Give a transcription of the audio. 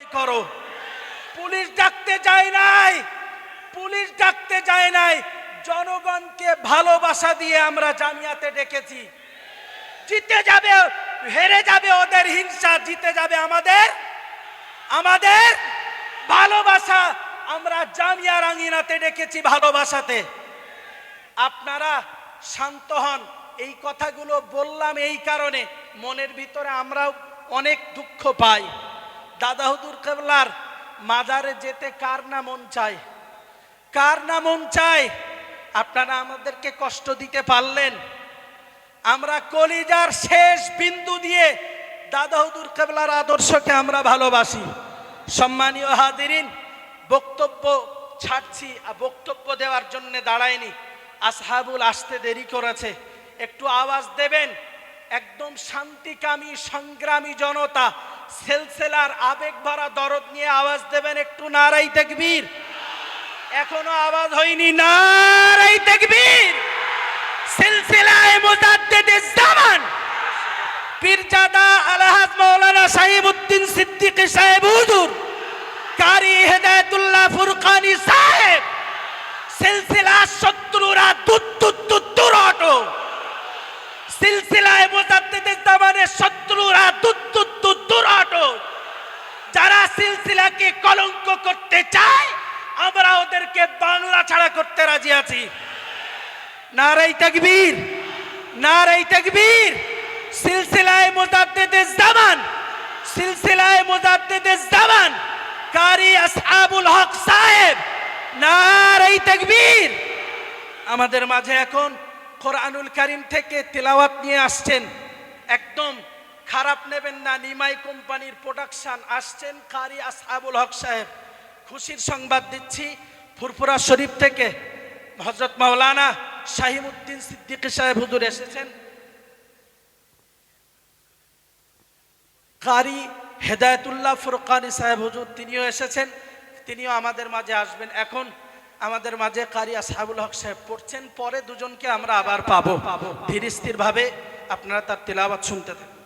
করো। পুলিশ ডাকতে যায় নাই। পুলিশ ডাকতে যায় নাই। জনগণকে ভালোবাসা দিয়ে আমরা জামিয়াতে ডেকেছি। জিতে যাবে, হেরে যাবে ওদের হিংসা, জিতে যাবে আমাদের আমাদের ভালোবাসা। আমরা জামিয়া রাঙ্গিনাতে ডেকেছি ভালোবাসাতে। আপনারা শান্ত হন। এই কথাগুলো বললাম এই কারণে মনের ভিতরে আমরাও অনেক দুঃখ পাই। দাদা হুদুর কেবলার মাজারে যেতে কার না মন চায়? কার না মন চায়? আপনারা আমাদেরকে কষ্ট দিতে পারলেন। আমরা কলিজার শেষ বিন্দু দিয়ে দাদা হুদুর কেবলার আদর্শকে আমরা ভালোবাসি। সম্মানীয় হাদিরিন বক্তব্য ছাড়ছি আর বক্তব্য দেওয়ার জন্য দাঁড়ায়নি। আসহাবুল আসতে দেরি করেছে। একটু আওয়াজ দেবেন? একদম শান্তিকামী, সংগ্রামী জনতা সেলসেলার আবেগ ভরা দরদ নিয়ে আওয়াজ দেবেন একটু নারাই তেকবীর। এখনও আওয়াজ হয়নি, নারাই তেকবীর। সিলসিলায় মুজাদ্দিদ জামান। পীরজাদা আলহাজ মাওলানা সাহিবউদ্দিন সিদ্দিকী সাহেব হুজুর। কারি হেদায়েতুল্লাহ ফুরকানি সাহেব সিলসিলাকে কলঙ্ক করতে চায় আমরা ওদেরকে বাংলা ছাড়া করতে রাজি আছি। নারাই তকবীর নারাই তকবীর। সিলসিলায় মুজাদ্দিদে জামান, সিলসিলায় মুজাদ্দিদে জামান। কারি আসহাবুল হক সাহেব, নারাই তকবীর। আমাদের মাঝে এখন কোরআনুল কারিম থেকে তেলাওয়াত নিয়ে আসছেন। একদম খারাপ নেবেন না, নিমাই কোম্পানির প্রোডাকশন আসছেন কারি আসহাবুল হক সাহেব। খুশির সংবাদ দিচ্ছি ফুরফুরা শরীফ থেকে। হজরত মাওলানা শাহিমুদ্দিন সিদ্দিকী সাহেব হুজুর এসেছেন। কারি হেদায়তুল্লাহ ফুরকানি সাহেব হুজুর তিনিও এসেছেন। তিনিও আমাদের মাঝে আসবেন। এখন আমাদের মাঝে কারি আসহাবুল হক সাহেব পড়ছেন। পরে দুজনকে আমরা আবার পাবো। ধীর স্থির ভাবে আপনারা তার তেলাওয়াত শুনতে থাকুন।